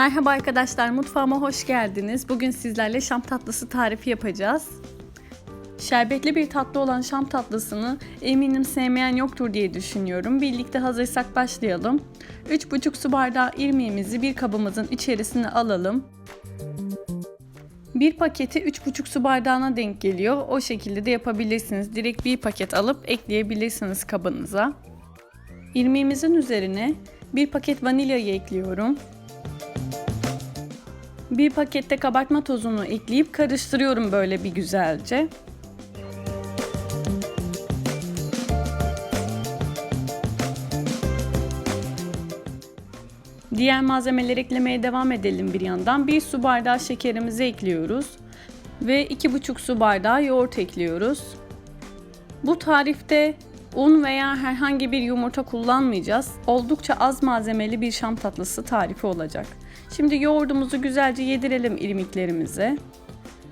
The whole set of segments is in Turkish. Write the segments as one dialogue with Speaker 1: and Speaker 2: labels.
Speaker 1: Merhaba arkadaşlar, mutfağıma hoş geldiniz. Bugün sizlerle şam tatlısı tarifi yapacağız. Şerbetli bir tatlı olan şam tatlısını eminim sevmeyen yoktur diye düşünüyorum. Birlikte hazırsak başlayalım. 3,5 su bardağı irmiğimizi bir kabımızın içerisine alalım. Bir paketi 3,5 su bardağına denk geliyor. O şekilde de yapabilirsiniz. Direkt bir paket alıp ekleyebilirsiniz kabınıza. İrmiğimizin üzerine bir paket vanilyayı ekliyorum. Bir pakette kabartma tozunu ekleyip karıştırıyorum böyle bir güzelce. Diğer malzemeleri eklemeye devam edelim bir yandan. Bir su bardağı şekerimizi ekliyoruz ve 2,5 su bardağı yoğurt ekliyoruz. Bu tarifte un veya herhangi bir yumurta kullanmayacağız. Oldukça az malzemeli bir şam tatlısı tarifi olacak. Şimdi yoğurdumuzu güzelce yedirelim irmiklerimize.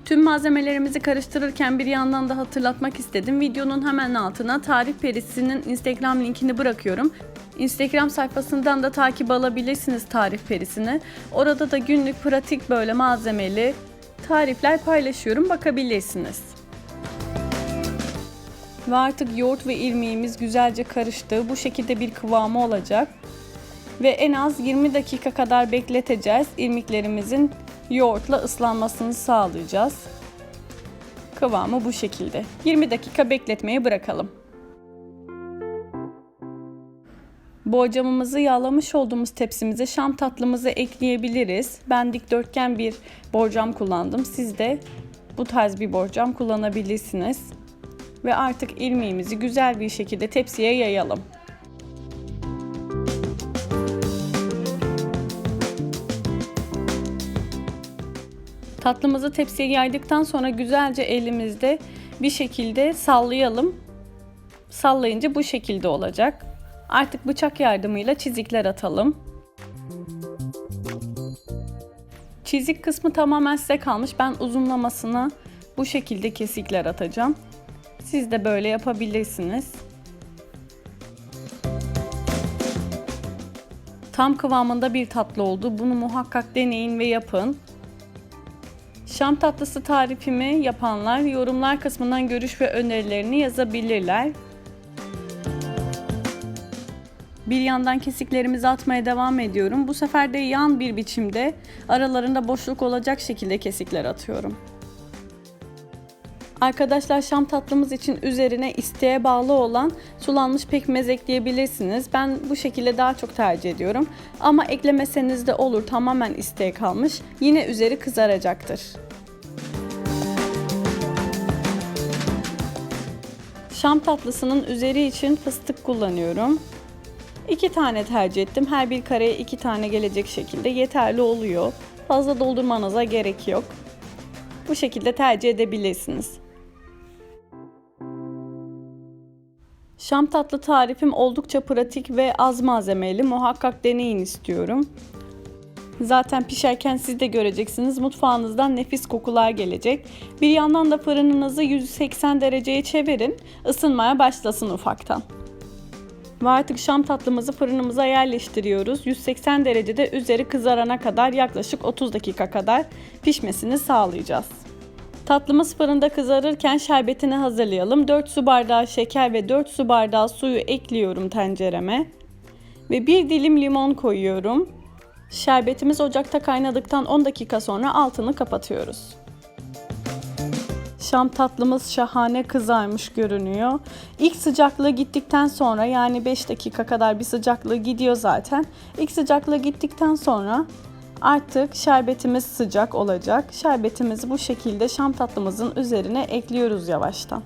Speaker 1: Tüm malzemelerimizi karıştırırken bir yandan da hatırlatmak istedim. Videonun hemen altına Tarif Perisi'nin Instagram linkini bırakıyorum. Instagram sayfasından da takip alabilirsiniz Tarif Perisi'ni. Orada da günlük pratik böyle malzemeli tarifler paylaşıyorum bakabilirsiniz. Ve artık yoğurt ve irmiğimiz güzelce karıştı. Bu şekilde bir kıvamı olacak. Ve en az 20 dakika kadar bekleteceğiz. İrmiklerimizin yoğurtla ıslanmasını sağlayacağız. Kıvamı bu şekilde. 20 dakika bekletmeye bırakalım. Borcamımızı yağlamış olduğumuz tepsimize şam tatlımızı ekleyebiliriz. Ben dikdörtgen bir borcam kullandım. Siz de bu tarz bir borcam kullanabilirsiniz. Ve artık irmiğimizi güzel bir şekilde tepsiye yayalım. Tatlımızı tepsiye yaydıktan sonra güzelce elimizde bir şekilde sallayalım. Sallayınca bu şekilde olacak. Artık bıçak yardımıyla çizikler atalım. Çizik kısmı tamamen size kalmış. Ben uzunlamasına bu şekilde kesikler atacağım. Siz de böyle yapabilirsiniz. Tam kıvamında bir tatlı oldu. Bunu muhakkak deneyin ve yapın. Şam tatlısı tarifimi yapanlar yorumlar kısmından görüş ve önerilerini yazabilirler. Bir yandan kesiklerimizi atmaya devam ediyorum. Bu sefer de yan bir biçimde aralarında boşluk olacak şekilde kesikler atıyorum. Arkadaşlar şam tatlımız için üzerine isteğe bağlı olan sulanmış pekmez ekleyebilirsiniz. Ben bu şekilde daha çok tercih ediyorum. Ama eklemeseniz de olur tamamen isteğe kalmış. Yine üzeri kızaracaktır. Şam tatlısının üzeri için fıstık kullanıyorum. İki tane tercih ettim. Her bir kareye iki tane gelecek şekilde yeterli oluyor. Fazla doldurmanıza gerek yok. Bu şekilde tercih edebilirsiniz. Şam tatlı tarifim oldukça pratik ve az malzemeli. Muhakkak deneyin istiyorum. Zaten pişerken siz de göreceksiniz mutfağınızdan nefis kokular gelecek. Bir yandan da fırınınızı 180 dereceye çevirin. Isınmaya başlasın ufaktan. Ve artık şam tatlımızı fırınımıza yerleştiriyoruz. 180 derecede üzeri kızarana kadar yaklaşık 30 dakika kadar pişmesini sağlayacağız. Tatlımız fırında kızarırken şerbetini hazırlayalım. 4 su bardağı şeker ve 4 su bardağı suyu ekliyorum tencereme. Ve bir dilim limon koyuyorum. Şerbetimiz ocakta kaynadıktan 10 dakika sonra altını kapatıyoruz. Şam tatlımız şahane kızarmış görünüyor. İlk sıcaklığı gittikten sonra yani 5 dakika kadar bir sıcaklığı gidiyor zaten. İlk sıcaklığı gittikten sonra artık şerbetimiz sıcak olacak. Şerbetimizi bu şekilde şam tatlımızın üzerine ekliyoruz yavaştan.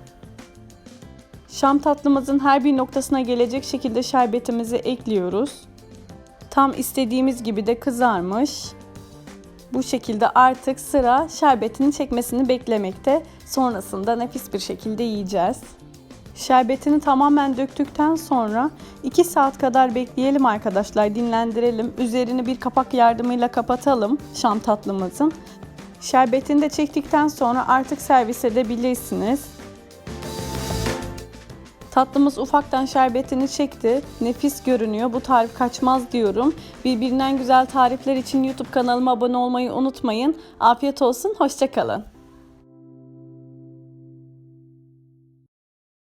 Speaker 1: Şam tatlımızın her bir noktasına gelecek şekilde şerbetimizi ekliyoruz. Tam istediğimiz gibi de kızarmış. Bu şekilde artık sıra şerbetini çekmesini beklemekte. Sonrasında nefis bir şekilde yiyeceğiz. Şerbetini tamamen döktükten sonra 2 saat kadar bekleyelim arkadaşlar. Dinlendirelim. Üzerini bir kapak yardımıyla kapatalım şam tatlımızın. Şerbetini de çektikten sonra artık servis edebilirsiniz. Tatlımız ufaktan şerbetini çekti. Nefis görünüyor. Bu tarif kaçmaz diyorum. Birbirinden güzel tarifler için YouTube kanalıma abone olmayı unutmayın. Afiyet olsun. Hoşçakalın.